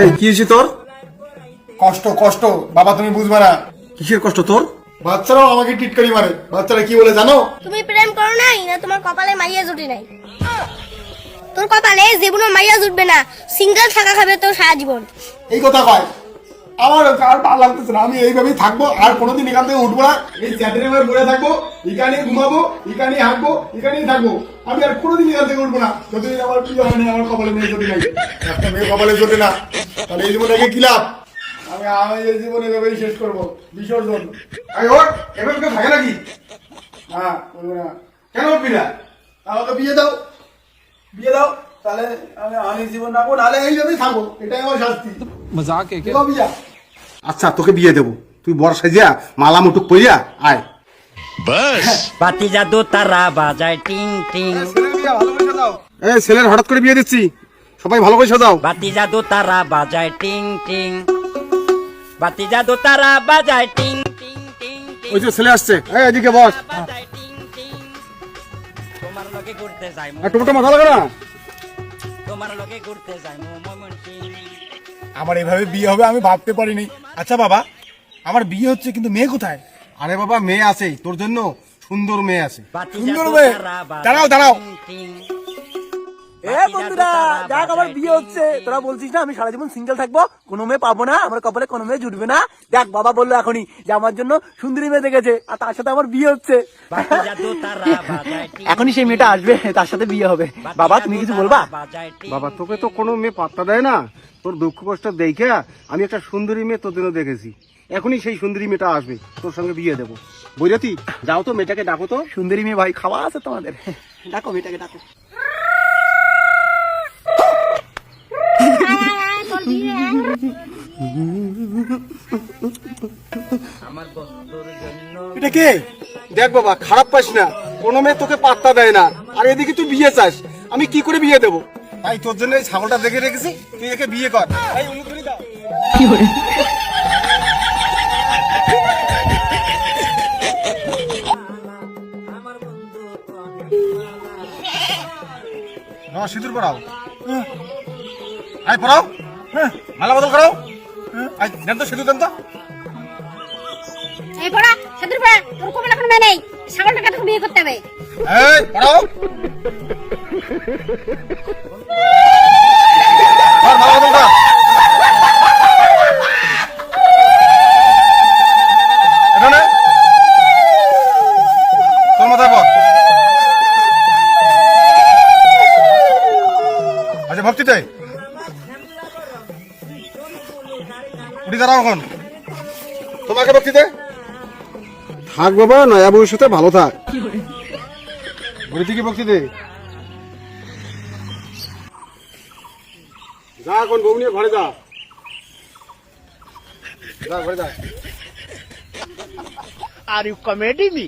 এই কি হয়েছে তোর? কষ্ট কষ্ট। বাবা তুমি বুঝবে না। কিসের কষ্ট তোর? বাচ্চারাও আমাকে টিটকারি মারে। বাচ্চারা কি বলে জানো? তুমি প্রেম করো নাই না তোমার কপালে মাইয়া জুটি নাই? তোর কপালে জীবনে মাইয়া জুটবে না। সিঙ্গেল থাকা খাবে তোর সারা জীবন। এই কথা কয়। আমার আর ভালো লাগতেছে না। আমি এইভাবেই থাকব আর কোনোদিন এখান থেকে উঠবো না। এই চ্যাটের আমরা পড়ে থাকব এখানে ঘুমাবো এখানে হাঁকবো এখানেই থাকব। আমি আর কোনোদিন এখান থেকে উঠবো না। যদি আমার প্রিয় হয় আমার কপালে মেয়ে চলে যাই একটা মেয়ে কপালে চলে না তাহলে এই জীবনটাকে কি লাভ? আমি আমি এই জীবন এভাবেই শেষ করব। বিসর্জন। আরে ওর এভাবে কেউ থাকে নাকি? হ্যাঁ করবে না। কেন পিলা না? আমাকে বিয়ে দাও। বিয়ে দাও তাহলে আমি আমি জীবন রাখব নাহলে এইভাবেই থাকব। এটাই আমার শাস্তি। মজাক আচ্ছা তোকে বিয়ে দেবো। তুই বড় সাজিয়া মালা মুটুক পইয়া আয়। বাতি জাদু তারা বাজায় টিং টিং। এই ছেলের হঠাৎ করে বিয়ে দিচ্ছি। সবাই ভালো করে সাজাও। বাতি জাদু তারা বাজায় টিং টিং। বাতি জাদু তারা বাজায় টিং টিং টিং টিং। ওই যে ছেলে আসছে। এই এদিকে বস। বাজায় টিং টিং। তোমার লগে ঘুরতে যাই আর টুকটা মাথা লাগে না? তোমার লগে ঘুরতে যাই মোমন টিং আমার এভাবে বিয়ে হবে আমি ভাবতে পারিনি। আচ্ছা বাবা আমার বিয়ে হচ্ছে কিন্তু মেয়ে কোথায় আরে বাবা মেয়ে আছে তোর জন্য সুন্দর মেয়ে আছে সুন্দর মেয়ে। দাঁড়াও, দাঁড়াও। টিং টিং। এ বন্ধুরা দেখ আমার বিয়ে হচ্ছে। তোরা বলছিস না আমি সারা জীবন সিঙ্গেল থাকব কোনো মেয়ে পাবো না আমার কপালে কোনো মেয়ে জুটবে না। দেখ বাবা বলল এখনই যে আমার জন্য সুন্দরী মেয়ে দেখেছে আর তার সাথে আমার বিয়ে হচ্ছে। বাতি জাদু তারা বাজায় টিং এখনই সেই মেয়েটা আসবে তার সাথে বিয়ে হবে। বাবা তুমি কিছু বলবা? বাবা তোকে তো কোনো মেয়ে পাত্তা দেয় না। তোর দুঃখ কষ্ট দেখে আমি একটা সুন্দরী মেয়ে তোর জন্য দেখেছি। এখনই সেই সুন্দরী মেয়েটা আসবে তোর সঙ্গে বিয়ে দেবো। বৈরাতি যাও তো মেয়েটাকে ডাকো তো। সুন্দরী মেয়ে ভাই খাওয়া আছে তোমাদের। ডাকো মেয়েটাকে ডাকো আমার বন্ধুর জন্য এটা কে? দেখ বাবা খারাপ পাস না। কোনো মেয়ে তোকে পাত্তা দেয় না। আর এদিকে তুই বিয়ে চাস। আমি কি করে বিয়ে দেবো? তাই তোর জন্য এই ছাগলটা দেখে রেখেছি। তুই একে বিয়ে কর। সিঁদুর পড়াও আয় পড়াও মালা বদল করো। দেন তো সিঁদুর দেন তো। এই পড়া সাদুর পড়া তোর কপালে কোনো মেয়ে নেই। ছাগলটাকে তোকে বিয়ে করতে হবে। এই পড়াও। আর মালা বদল কর। এখানে। তোর মাথায় পর আচ্ছা ভক্তিতে উঠি দাঁড়াও এখন। তোমাকে ভক্তিতে থাক বাবা নয়া ভবিষ্যতে ভালো থাক। ঘুরে থেকে বক্তি দে। যা এখন বউ নিয়ে ঘরে যা। যা ঘরে যা। Are you comedy me